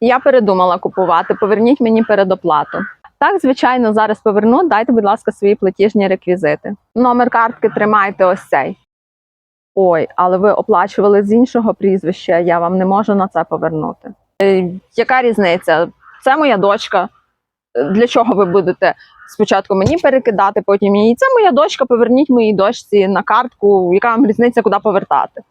Я передумала купувати. Поверніть мені передоплату. Так, звичайно, зараз поверну. Дайте, будь ласка, свої платіжні реквізити. Номер картки тримайте ось цей. Ой, але ви оплачували з іншого прізвища, я вам не можу на це повернути. Е, яка різниця? Це моя дочка. Е, Для чого ви будете спочатку мені перекидати, потім їй? Це моя дочка, поверніть моїй дочці на картку, яка вам різниця, куди повертати.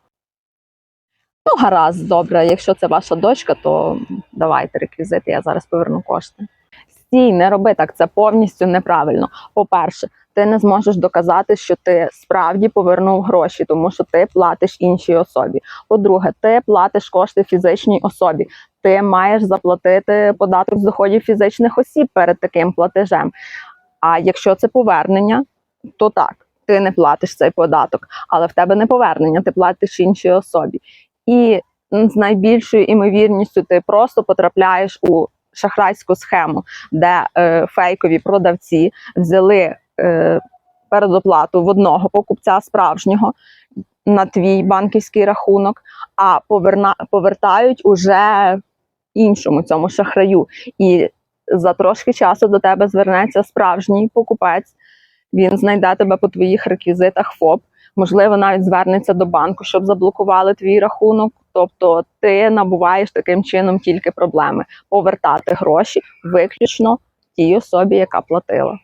Ну, гаразд, добре. Якщо це ваша дочка, то давайте реквізити, я зараз поверну кошти. Стій, не роби так, це повністю неправильно. По-перше, ти не зможеш доказати, що ти справді повернув гроші, тому що ти платиш іншій особі. По-друге, ти платиш кошти фізичній особі. Ти маєш заплатити податок з доходів фізичних осіб перед таким платежем. А якщо це повернення, то так, ти не платиш цей податок, але в тебе не повернення, ти платиш іншій особі. І з найбільшою імовірністю ти просто потрапляєш у шахрайську схему, де е, фейкові продавці взяли е, передоплату в одного покупця справжнього на твій банківський рахунок, а поверна, повертають уже іншому цьому шахраю. І за трошки часу до тебе звернеться справжній покупець. Він знайде тебе по твоїх реквізитах ФОП, можливо, навіть звернеться до банку, щоб заблокували твій рахунок. Тобто ти набуваєш таким чином тільки проблеми повертати гроші виключно тій особі, яка платила.